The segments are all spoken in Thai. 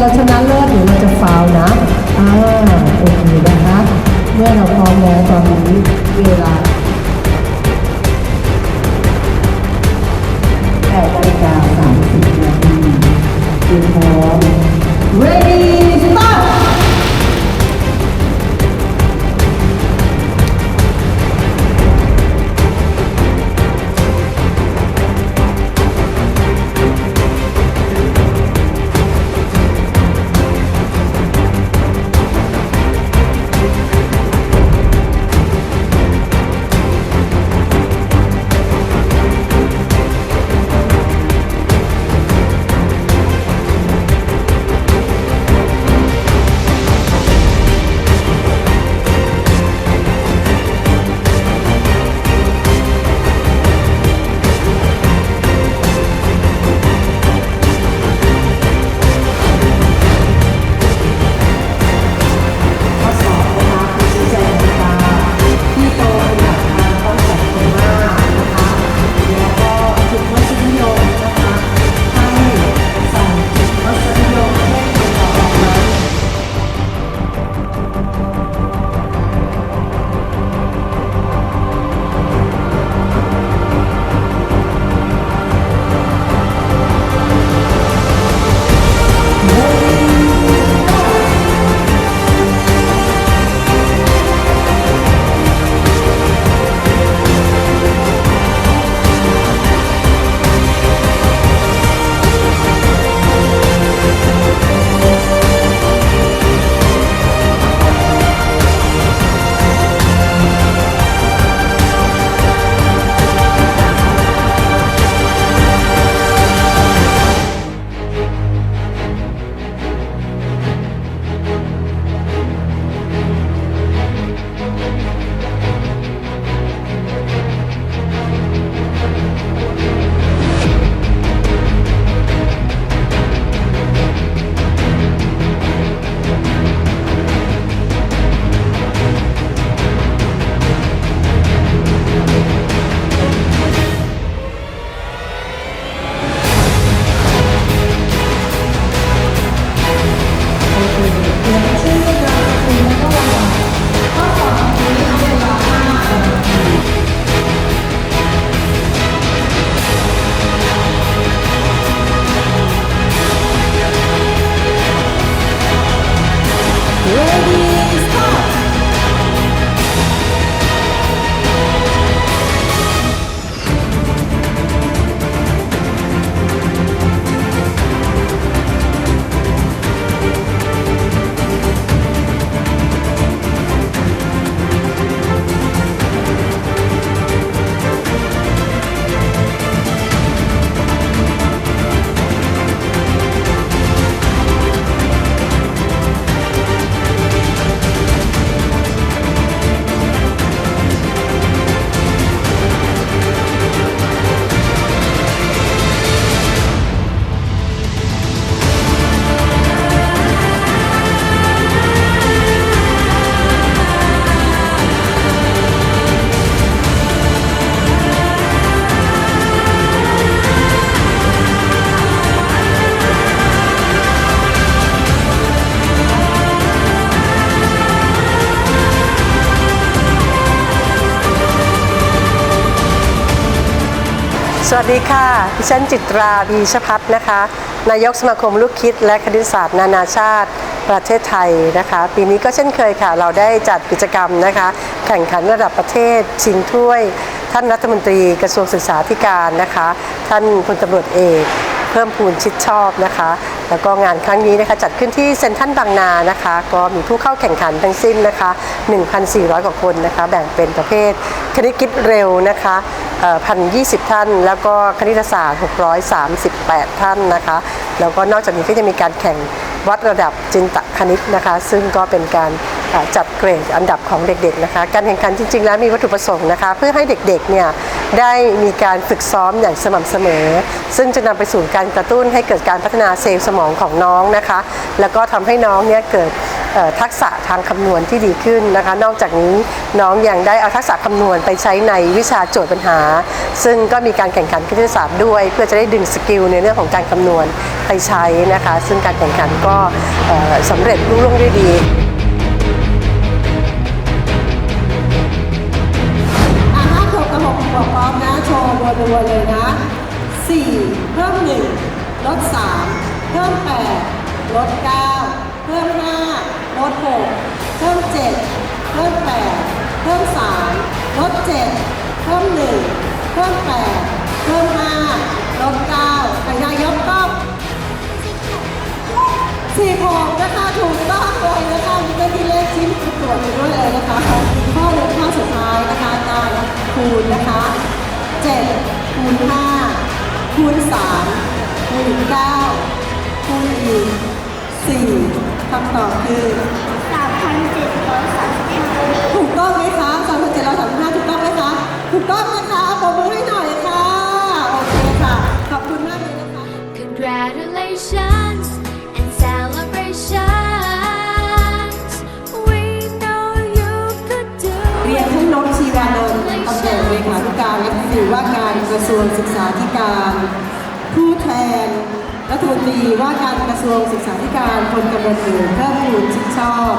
เราชนะเลิศหรือเราจะฟาวนะ อ่า โอเคนะคะ เมื่อเราพร้อมแล้วตอนนี้เวลา สวัสดีค่ะ ดิฉันจิตราบีชพัฒน์นะคะ นายกสมาคมลูกคิดและคณิตศาสตร์นานาชาติประเทศไทยนะคะ ปีนี้ก็เช่นเคยค่ะ เราได้จัดกิจกรรมนะคะ แข่งขันระดับประเทศ ชิงถ้วย ท่านรัฐมนตรีกระทรวงศึกษาธิการนะคะ ท่านพลตำรวจเอกเพิ่มพูนชิดชอบนะคะ แล้วก็งานครั้งนี้นะคะจัดขึ้นที่เซ็นทรัลบางนานะคะ ก็มีผู้เข้าแข่งขันทั้งสิ้นนะคะ 1,400 กว่าคนนะคะ แบ่งเป็นประเภทคณิตกิจเร็วนะคะ พันยี่สิบท่าน แล้วก็คณิตศาสตร์ 638 ท่านนะคะ แล้วก็นอกจากนี้ก็จะมีการแข่งวัดระดับจินตคณิตนะคะ ซึ่งก็เป็นการจัดเกรดอันดับของเด็กๆนะคะ การแข่งขันจริง ๆ แล้วมีวัตถุประสงค์นะคะ เพื่อให้เด็กๆเนี่ยได้มีการฝึกซ้อมอย่างสม่ำเสมอ ซึ่งจะนำไปสู่การกระตุ้นให้เกิดการพัฒนาเซลล์สมองของน้องนะคะ แล้วก็ทำให้น้องเนี่ยเกิด ทักษะทางคำนวณที่ดีขึ้นนะคะ นอกจากนี้น้องยังได้เอาทักษะคำนวณไปใช้ในวิชาโจทย์ปัญหา ซึ่งก็มีการแข่งขันคณิตศาสตร์ด้วย เพื่อจะได้ดึงสกิลในเรื่องของการคำนวณไปใช้นะคะ ซึ่งการแข่งขันก็สำเร็จรุ่งเรืองด้วยดีบอกพร้อนะโชว์วนไวเลยนะ 4 เพิ่ม 1 ลด 3 เพิ่ม 8 ลด 9 เพิ่ม 5 8 เพิ่ม 3 ลด 7 เพิ่ม 1 เพิ่ม 8 เพิ่ม 5 ลด9ขยันายกก็46นะคะถูกต้องเลยนะคะมีเป็นที่เลขชิ้นตรวจไปด้วยเลยนะคะข้อหนึ่งข้อสุดท้ายนะคะการคูณนะคะ7คูณ5คูณ3คูณ9คูณอีก4คำตอบคือ 3,735ถูกต้องไหมคะสามพันเจ็ดร้อยสามสิบห้าถูกต้องไหมคะ ถูกต้องนะคะปรบมือให้หน่อยค่ะ โอเคค่ะ ขอบคุณมากเลยนะคะ Congratulations and celebrations. We know you could do เรียนท่านนพชีวานนท์ตำแหน่งเลขาธิการและผู้ว่าการกระทรวงศึกษาธิการ ผู้แทน รัฐมนตรีว่าการกระทรวงศึกษาธิการพลตำรวจเอกเพิ่มพูนชิดชอบ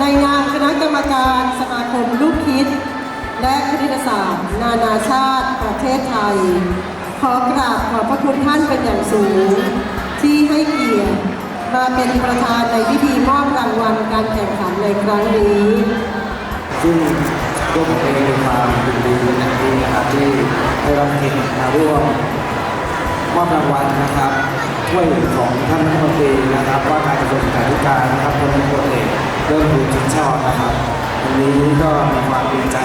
ในนามคณะกรรมการสมาคมลูกคิด และคณิตศาสตร์ นานาชาติประเทศไทย ขอกราบขอบพระคุณท่านเป็นอย่างสูง ที่ให้เกียรติมาเป็นประธานในพิธีมอบรางวัลการแข่งขันในครั้งนี้ซึ่งตัวผมเองมีความยินดีเป็นอย่างยิ่งนะครับที่ได้รับเกียรติมาร่วม มอบรางวัลนะครับถ้วยของท่านรัฐมนตรีนะครับ ว่าการกระทรวงศึกษาธิการนะครับคนเป็นคนเอกเริ่มดูชินชอบนะครับวันนี้ก็มีความดีใจ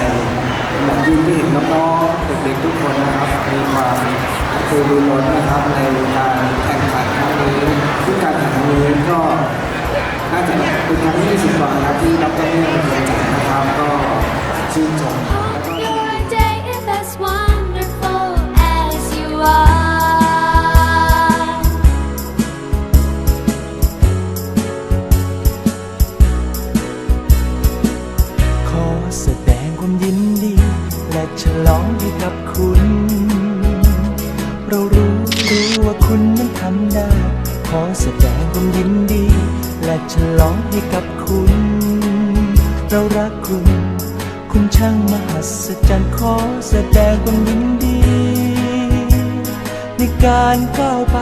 เป็นอย่างยิ่งที่เห็นน้องๆเด็กๆทุกคนนะครับมีความคือรุนล้นนะครับในการแข่งขันครั้งนี้ซึ่งการแข่งขันนี้ก็น่าจะเป็นครั้งที่20กว่านะครับที่รับเจ้าเนื่องเป็นจัดนะครับก็ชื่นชมำได้ ขอแสดงความยินดี และฉลองให้กับคุณ เรารักคุณ คุณช่างมหัศจรรย์ขอแสดงความยินดี ในการก้าวไป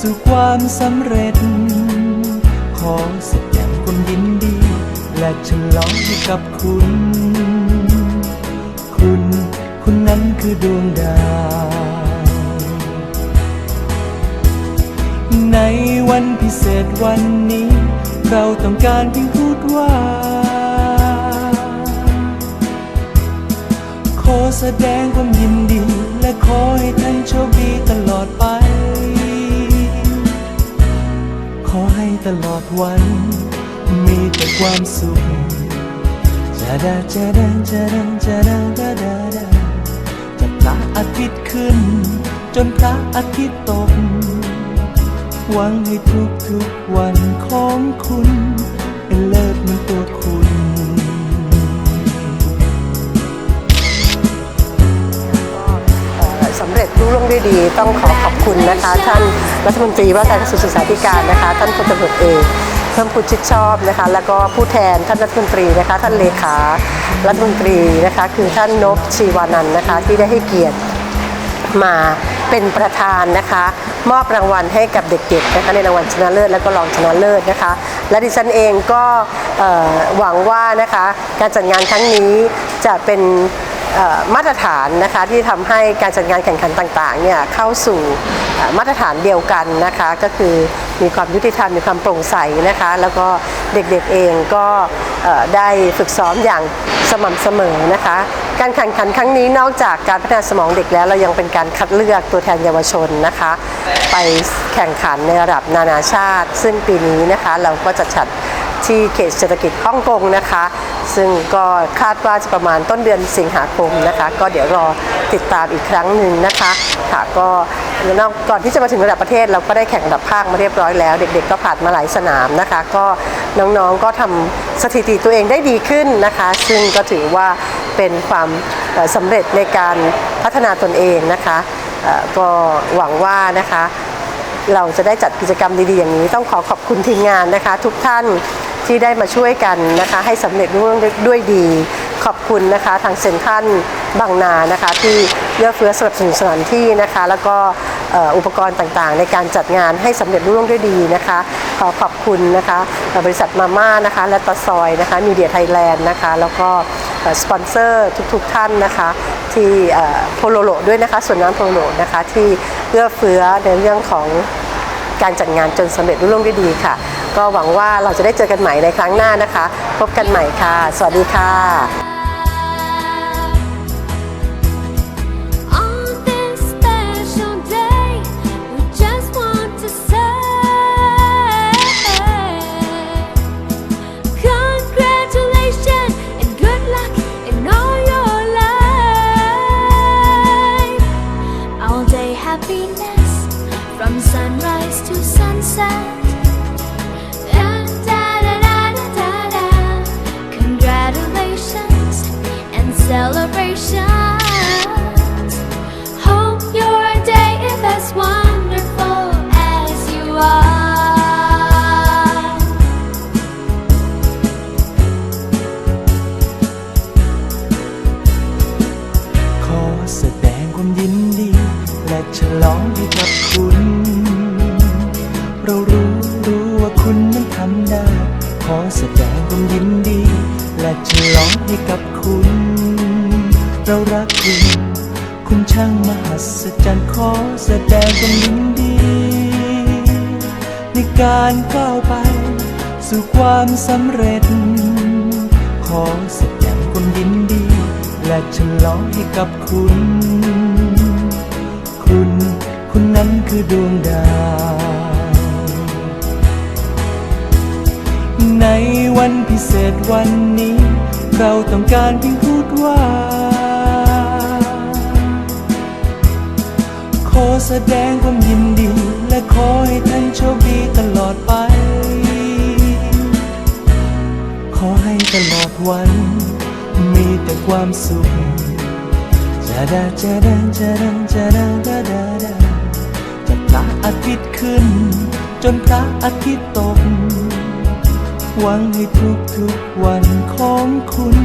สู่ความสำเร็จ ขอแสดงความยินดี และฉลองให้กับคุณ คุณ คุณนั้นคือดวงดาว ในวันพิเศษวันนี้ เราต้องการเพียงพูดว่า ขอแสดงความยินดี และขอให้ท่านโชคดีตลอดไป ขอให้ตลอดวัน มีแต่ความสุขจะดาจะดาจะดาจะดาดาดาดาจะพระอาทิตย์ขึ้น จนพระอาทิตย์ตก หวังให้ทุกทุกๆวันของคุณเป็นเลิศเหมือนตัวคุณสำเร็จรุ่งร่วงด้วยดีต้องขอขอบคุณนะคะ ท่านรัฐมนตรีว่าการกระทรวงศึกษาธิการนะคะ ท่านพลตำรวจเอกเพิ่มพูนชิดชอบนะคะ แล้วก็ผู้แทนท่านรัฐมนตรีนะคะ ท่านเลขารัฐมนตรีนะคะ คือท่านนพชีวานันท์นะคะ ที่ได้ให้เกียรติ มาเป็นประธานนะคะ มอบรางวัลให้กับเด็กๆนะคะในรางวัลชนะเลิศและก็รองชนะเลิศนะคะ และดิฉันเองก็หวังว่านะคะการจัดงานครั้งนี้จะเป็นมาตรฐานนะคะที่ทำให้การจัดงานแข่งขันต่างๆเนี่ยเข้าสู่มาตรฐานเดียวกันนะคะก็คือมีความยุติธรรมมีความโปร่งใสนะคะ แล้วก็เด็กๆเองก็ได้ฝึกซ้อมอย่างสม่ำเสมอนะคะ การแข่งขันครั้งนี้นอกจากการพัฒนาสมองเด็กแล้วเรายังเป็นการคัดเลือกตัวแทนเยาวชนนะคะ ไปแข่งขันในระดับนานาชาติ ซึ่งปีนี้นะคะเราก็จะจัดที่เขตเศรษฐกิจฮ่องกงนะคะ ซึ่งก็คาดว่าจะประมาณต้นเดือนสิงหาคมนะคะ ก็เดี๋ยวรอติดตามอีกครั้งหนึ่งนะคะค่ะก็นอกก่อนที่จะมาถึงระดับประเทศเราก็ได้แข่งระดับภาคมาเรียบร้อยแล้ว เด็กๆก็ผ่านมาหลายสนามนะคะ ก็น้องๆก็ทำสถิติตัวเองได้ดีขึ้นนะคะ ซึ่งก็ถือว่า เป็นความสำเร็จในการพัฒนาตนเองนะคะก็หวังว่านะคะเราจะได้จัดกิจกรรมดีๆอย่างนี้ต้องขอขอบคุณทีมงานนะคะ ทุกท่านที่ได้มาช่วยกันนะคะ ให้สำเร็จรุ่งเรืองด้วยดี ขอบคุณนะคะ ทางเซ็นทรัลบางนานะคะ ที่เลือกเฟื้อสนับสนุนสถานที่นะคะ แล้วก็อุปกรณ์ต่างๆ ในการจัดงานให้สำเร็จรุ่งเรืองด้วยดีนะคะ ขอขอบคุณนะคะ บริษัทมาม่านะคะ และตะซอยนะคะมีเดียไทยแลนด์นะคะ แล้วก็ สปอนเซอร์ทุกๆท่านนะคะที่โพโลโลด้วยนะคะส่วนน้ำโพโลโลนะคะที่เอื้อเฟื้อในเรื่องของการจัดงานจนสำเร็จรุ่งรืองด้วยดีค่ะ ก็หวังว่าเราจะได้เจอกันใหม่ในครั้งหน้านะคะ พบกันใหม่ค่ะ สวัสดีค่ะ celebrations. Hope your day is as wonderful as you are. ขอแสดงความยินดี และฉลองให้กับคุณ เรารู้รู้ว่าคุณนั้นทำได้ ขอแสดงความยินดี และฉลองให้กับคุณ เรารักคุณคุณช่างมหัศจรรย์ขอแสดงความยินดี ในการก้าวไป สู่ความสำเร็จ ขอแสดงความยินดี และฉลองให้กับคุณ คุณคุณนั้นคือดวงดาว ในวันพิเศษวันนี้ เราต้องการเพียงพูดว่า อแสดงความยินดี และขอให้ท่านโชคดีตลอดไป ขอให้ตลอดวัน มีแต่ความสุขจะดาจะดาจะดาจะดาดาดาดาจากพระอาทิตย์ขึ้น จนพระอาทิตย์ตก หวังให้ทุกทุกๆวันของคุณ